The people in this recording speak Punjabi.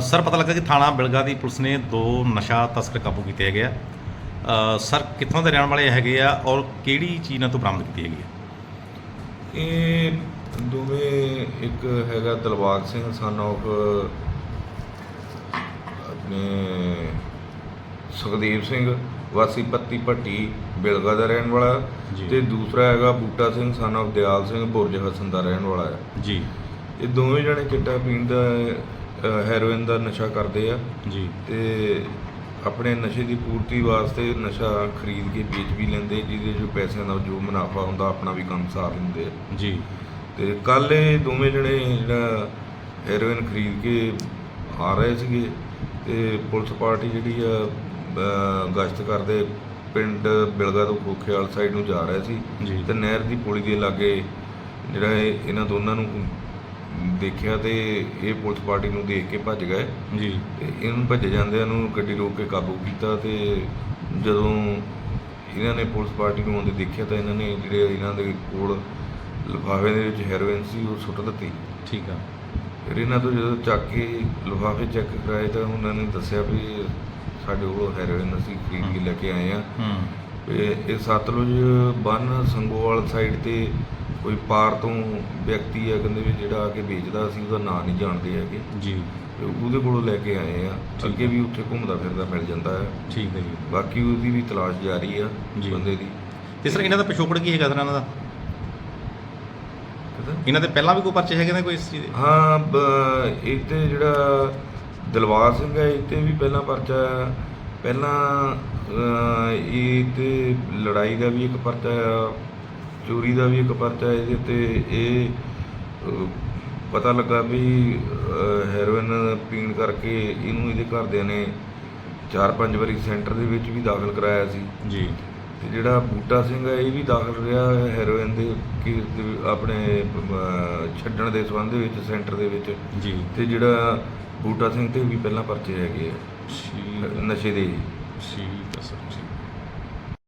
ਸਰ ਪਤਾ ਲੱਗਾ ਕਿ ਥਾਣਾ ਬਿਲਗਾ ਦੀ ਪੁਲਿਸ ਨੇ ਦੋ ਨਸ਼ਾ ਤਸਕਰ ਕਾਬੂ ਕੀਤੇ ਹੈਗੇ ਆ। ਸਰ ਕਿੱਥੋਂ ਦੇ ਰਹਿਣ ਵਾਲੇ ਹੈਗੇ ਆ ਔਰ ਕਿਹੜੀ ਚੀਜ਼ ਨਾਲ ਤੋਂ ਬਰਾਮਦ ਕੀਤੀ ਹੈਗੀ ਆ? ਇਹ ਦੋਵੇਂ ਇੱਕ ਹੈਗਾ ਦਿਲਬਾਗ ਸਿੰਘ ਸਨ of ਆਪਣੇ ਸੁਖਦੇਵ ਸਿੰਘ ਵਾਸੀ ਪੱਤੀ ਭੱਟੀ ਬਿਲਗਾ ਦਾ ਰਹਿਣ ਵਾਲਾ ਜੀ। ਤੇ ਦੂਸਰਾ ਹੈਗਾ ਬੂਟਾ ਸਿੰਘ ਸਨ of ਦਿਆਲ ਸਿੰਘ ਬੁਰਜ ਹਸਨ ਦਾ ਰਹਿਣ ਵਾਲਾ ਹੈ ਜੀ। ਇਹ ਦੋਵੇਂ ਜਣੇ ਚਿੱਟਾ ਪੀਣ ਦਾ ਹੈਰੋਇਨ ਦਾ ਨਸ਼ਾ ਕਰਦੇ ਆ। ਜੀ। ਤੇ ਆਪਣੇ ਨਸ਼ੇ ਦੀ ਪੂਰਤੀ ਵਾਸਤੇ ਨਸ਼ਾ ਖਰੀਦ ਕੇ ਵੇਚ ਵੀ ਲੈਂਦੇ ਜਿਹਦੇ ਜੋ ਪੈਸਿਆਂ ਦਾ ਜੋ ਮੁਨਾਫਾ ਹੁੰਦਾ ਆਪਣਾ ਵੀ ਕੰਮ ਸਾਰ ਲੈਂਦੇ ਆ। ਜੀ। ਤੇ ਕੱਲ ਇਹ ਦੋਵੇਂ ਜਣੇ ਜਿਹੜਾ ਹੈਰੋਇਨ ਖਰੀਦ ਕੇ ਆ ਰਹੇ ਸੀਗੇ ਤੇ ਪੁਲਿਸ ਪਾਰਟੀ ਜਿਹੜੀ ਆ ਗਸ਼ਤ ਕਰਦੇ ਪਿੰਡ ਬਿਲਗਾ ਤੋਂ ਖੋਖੇਵਾਲ ਸਾਈਡ ਨੂੰ ਜਾ ਰਹੇ ਸੀ। ਤੇ ਨਹਿਰ ਦੀ ਪੁਲੀ ਦੇ ਲਾਗੇ ਜਿਹੜਾ ਇਹ ਇਹਨਾਂ ਦੋਨਾਂ ਨੂੰ ਦੇਖਿਆ ਤੇ ਇਹ ਪੁਲਿਸ ਪਾਰਟੀ ਨੂੰ ਦੇਖ ਕੇ ਭੱਜ ਗਏ। ਜੀ। ਤੇ ਇਹਨੂੰ ਭੱਜੇ ਜਾਂਦਿਆਂ ਨੂੰ ਗੱਡੀ ਰੋਕ ਕੇ ਕਾਬੂ ਕੀਤਾ ਤੇ ਜਦੋਂ ਇਹਨਾਂ ਨੇ ਪੁਲਿਸ ਪਾਰਟੀ ਨੂੰ ਆਉਂਦੇ ਦੇਖਿਆ ਤਾਂ ਇਹਨਾਂ ਨੇ ਜਿਹੜੇ ਇਹਨਾਂ ਦੇ ਕੋਲ ਲਿਫਾਫੇ ਦੇ ਵਿੱਚ ਹੈਰੋਇਨ ਸੀ ਉਹ ਸੁੱਟ ਦਿੱਤੀ। ਠੀਕ ਆ। ਫਿਰ ਇਹਨਾਂ ਤੋਂ ਜਦੋਂ ਚੱਕ ਕੇ ਲਿਫਾਫੇ ਚੈੱਕ ਕਰਾਏ ਤਾਂ ਉਹਨਾਂ ਨੇ ਦੱਸਿਆ ਵੀ ਸਾਡੇ ਕੋਲ ਹੈਰੋਇਨ ਅਸੀਂ ਖਰੀਦ ਕੇ ਲੈ ਕੇ ਆਏ ਆ। ਹੂੰ। ਇਹ ਸਤਲੁਜ ਬੰਨ ਸੰਗੋਵਾਲ ਸਾਈਡ ਤੇ ਕੋਈ ਪਾਰ ਤੋਂ ਵਿਅਕਤੀ ਹੈ ਕਹਿੰਦੇ ਵੀ ਜਿਹੜਾ ਆ ਕੇ ਵੇਚਦਾ ਸੀ ਉਹਦਾ ਨਾਂ ਨਹੀਂ ਜਾਣਦੇ ਹੈਗੇ। ਜੀ। ਤੇ ਉਹਦੇ ਕੋਲੋਂ ਲੈ ਕੇ ਆਏ ਆ। ਅੱਗੇ। ਵੀ ਉੱਥੇ ਘੁੰਮਦਾ ਫਿਰਦਾ ਮਿਲ ਜਾਂਦਾ ਹੈ। ਠੀਕ ਹੈ ਜੀ। ਬਾਕੀ ਉਹਦੀ ਵੀ ਤਲਾਸ਼ ਜਾਰੀ ਆ। ਬੰਦੇ ਦੀ। ਤੇ ਸਰ ਇਹਨਾਂ ਦਾ ਪਿਛੋਕੜ ਕੀ ਹੈਗਾ ਸਰ ਇਹਨਾਂ ਦਾ? ਇਹਨਾਂ ਦੇ ਪਹਿਲਾਂ ਵੀ ਕੋਈ ਪਰਚੇ ਹੈਗੇ ਨੇ ਕੋਈ ਇਸ ਚੀਜ਼ ਦੇ? ਹਾਂ ਇਹ ਤੇ ਜਿਹੜਾ ਦਿਲਵਾਰ ਸਿੰਘ ਹੈ ਇਹ ਤੇ ਵੀ ਪਹਿਲਾਂ ਪਰਚਾ। ਪਹਿਲਾਂ ਇਹ ਤੇ ਲੜਾਈ ਦਾ ਵੀ ਇੱਕ ਪਰਚਾ ਆ। ਚੋਰੀ ਦਾ ਵੀ ਇੱਕ ਪਰਚਾ ਇਹਦੇ ਤੇ ਇਹ ਪਤਾ ਲੱਗਾ ਵੀ ਹੈਰੋਇਨ ਪੀਣ ਕਰਕੇ ਇਹਨੂੰ ਇਹਦੇ ਘਰਦਿਆਂ ਨੇ ਚਾਰ ਪੰਜ ਵਾਰੀ ਸੈਂਟਰ ਦੇ ਵਿੱਚ ਵੀ ਦਾਖਲ ਕਰਾਇਆ ਸੀ। ਜੀ। ਤੇ ਜਿਹੜਾ ਬੂਟਾ ਸਿੰਘ ਹੈ ਇਹ ਵੀ ਦਾਖਲ ਰਿਹਾ ਹੈਰੋਇਨ ਦੇ ਕੇਸ ਦੇ ਆਪਣੇ ਛੱਡਣ ਦੇ ਸੰਬੰਧ ਵਿੱਚ ਸੈਂਟਰ ਦੇ ਵਿੱਚ। ਜੀ। ਤੇ ਜਿਹੜਾ ਬੂਟਾ ਸਿੰਘ ਤੇ ਵੀ ਪਹਿਲਾਂ ਪਰਚੇ ਹੈਗੇ ਆ। ਨਸ਼ੇ ਦੇ। ਠੀਕ ਹੈ ਸਰ